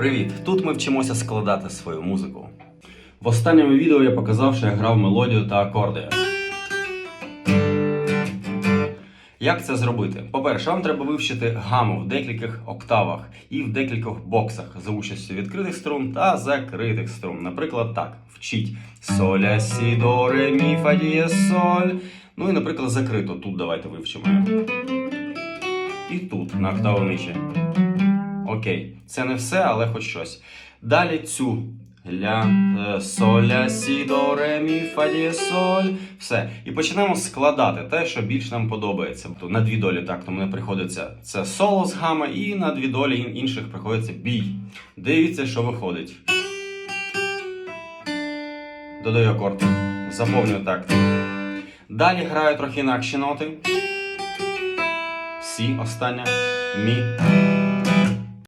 Привіт! Тут ми вчимося складати свою музику. В останньому відео я показав, що я грав мелодію та акорди. Як це зробити? По-перше, вам треба вивчити гаму в декількох октавах і в декількох боксах за участю відкритих струн та закритих струн. Наприклад, так, вчіть соля, сі, до, ре, мі, фа, дієс, соль. Ну і, наприклад, закрито. Тут давайте вивчимо. І тут на октаву нижче. Окей, це не все, але хоч щось. Далі цю ля, е, соля, сі, до, ре, мі, фа, діє, соль. Все. І почнемо складати те, що більш нам подобається. Тобто на дві долі такту мене приходиться це соло з гама, і на дві долі інших приходиться бій. Дивіться, що виходить. Додаю акорд. Заповнюю такт. Далі граю трохи інакші ноти. Сі, остання. Мі.